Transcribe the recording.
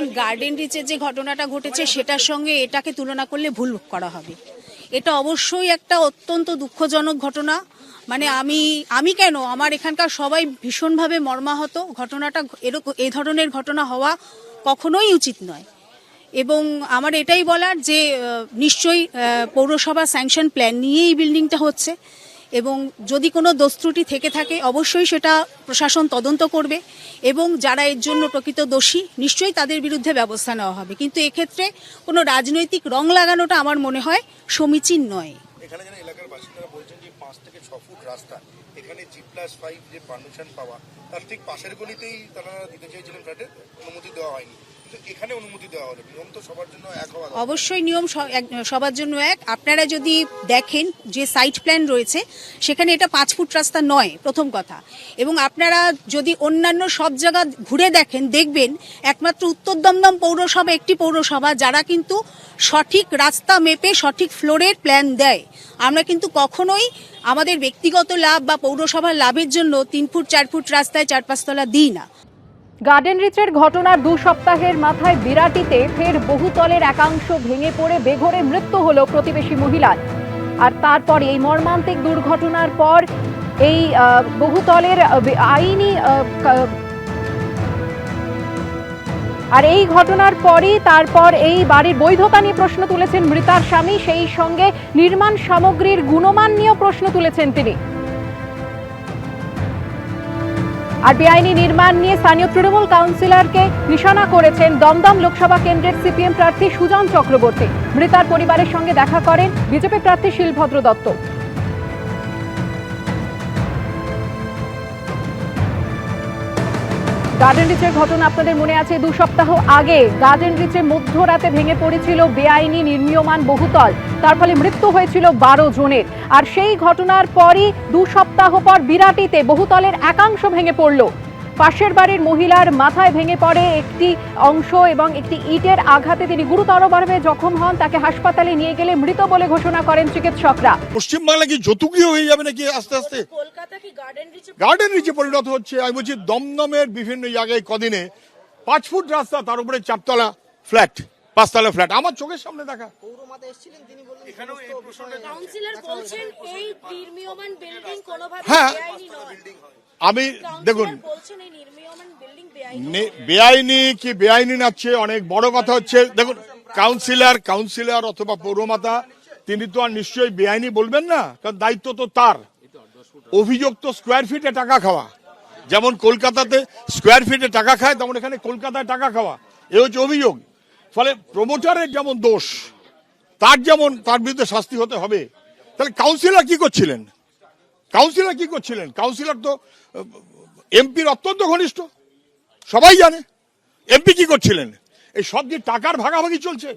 দেখুন গার্ডেন রিচের যে ঘটনাটা ঘটেছে, সেটার সঙ্গে এটাকে তুলনা করলে ভুল করা হবে। এটা অবশ্যই একটা অত্যন্ত দুঃখজনক ঘটনা। মানে আমি আমি কেন? আমার এখানকার সবাই ভীষণভাবে মর্মাহত। ঘটনাটা এরকম এ ধরনের ঘটনা হওয়া কখনোই উচিত নয়। এবং আমার এটাই বলার যে নিশ্চয়ই পৌরসভা স্যাংশন প্ল্যান নিয়ে এই বিল্ডিংটা হচ্ছে। এবং যদি কোনো দোষ ত্রুটি থেকে থাকে, অবশ্যই সেটা প্রশাসন তদন্ত করবে এবং যারা এর জন্য প্রকৃত দোষী, নিশ্চয়ই তাদের বিরুদ্ধে ব্যবস্থা নেওয়া হবে। কিন্তু এক্ষেত্রে কোনো রাজনৈতিক রং লাগানোটা আমার মনে হয় সমীচীন নয়। পাওয়া, তার ঠিক পাশের গলিতেই তারা দিতে চেয়েছিলেন ফ্ল্যাটে, অনুমতি দেওয়া হয়নি। এখানে নিয়ম এক অবশ্যই নিয়ম সবার জন্য এক। আপনারা যদি দেখেন যে সাইট প্ল্যান রয়েছে, সেখানে এটা পাঁচ ফুট রাস্তা নয়, প্রথম কথা। এবং আপনারা যদি অন্যান্য সব জায়গা ঘুরে দেখেন, দেখবেন একমাত্র উত্তর দমদম পৌরসভা, একটি পৌরসভা, যারা কিন্তু সঠিক রাস্তা মেপে, সঠিক ফ্লোরের প্ল্যান দেয়। আমরা কিন্তু কখনোই আমাদের ব্যক্তিগত লাভ বা পৌরসভার লাভের জন্য তিন ফুট, চার ফুট রাস্তায় চার পাঁচতলা দিই না। গার্ডেন রিচের ঘটনার দু সপ্তাহের মাথায় বিরাটিতে ফের বহুতলের একাংশ ভেঙে পড়ে বেঘরে মৃত্যু হলো প্রতিবেশী মহিলার। আর তারপর এই মর্মান্তিক দুর্ঘটনার পর এই বহুতলের আইনি আর এই ঘটনার পরই তারপর এই বাড়ির বৈধতা নিয়ে প্রশ্ন তুলেছেন মৃতার স্বামী। সেই সঙ্গে নির্মাণ সামগ্রীর গুণমান নিয়েও প্রশ্ন তুলেছেন তিনি। আর বেআইনি নির্মাণ নিয়ে স্থানীয় তৃণমূল কাউন্সিলরকে নিশানা করেছেন দমদম লোকসভা কেন্দ্রের সিপিএম প্রার্থী সুজন চক্রবর্তী। মৃতার পরিবারের সঙ্গে দেখা করেন বিজেপি প্রার্থী শিলভদ্র দত্ত। গার্ডেন রিচের ঘটনা আপনাদের মনে আছে? দু সপ্তাহ আগে গার্ডেন রিচে মধ্যরাতে ভেঙে পড়েছিল বেআইনি নির্মীয়মান বহুতল। তার ফলে মৃত্যু হয়েছিল বারো জনের। আর সেই ঘটনার পরই দু সপ্তাহ পর বিরাটিতে বহুতলের একাংশ ভেঙে পড়ল। পাশের বাড়ির মহিলার মাথায় ভেঙে পড়ে একটি অংশ এবং একটি ইটের আঘাতে তিনি গুরুতরভাবে জখম হন। তাকে হাসপাতালে নিয়ে গেলে মৃত বলে ঘোষণা করেন চিকিৎসকরা। পশ্চিমবাংলা কি যতুগৃহ হয়ে যাবে নাকি আস্তে আস্তে? কলকাতা কি গার্ডেন রিচে গার্ডেন নিচে পরিণত হচ্ছে। আমি বলছি দমদমের বিভিন্ন জায়গায় কদিনে পাঁচ ফুট রাস্তা তার উপরে চারতলা ফ্ল্যাট পাঁচতলা ফ্ল্যাট আমার চোখের সামনে দেখা। হ্যাঁ। আমি দেখুন কাউন্সিলর বলছেন এই নির্মীয়মান বিল্ডিং বেআইনি কি বেআইনি নাচ্ছে? অনেক বড় কথা হচ্ছে। দেখুন কাউন্সিলর কাউন্সিলর অথবা পৌরমাতা, তিনি তো আর নিশ্চয়ই বেআইনি বলবেন না, কারণ দায়িত্ব তো তার। অভিযোগ তো স্কোয়ার ফিটে টাকা খাওয়া। যেমন কলকাতাতে স্কোয়ার ফিটে টাকা খায়, তেমন এখানে কলকাতায় টাকা খাওয়া। এ হচ্ছে অভিযোগ। ফলে প্রমোটারের যেমন দোষ, তার যেমন, তার বিরুদ্ধে শাস্তি হতে হবে। তাহলে কাউন্সিলর কি করছিলেন? কাউন্সিলর কি করছিলেন? কাউন্সিলর তো, এমপির অত্যন্ত ঘনিষ্ঠ। সবাই জানে। এমপি কি করছিলেন? এই সব দিয়ে টাকার ভাগাভাগি চলছে।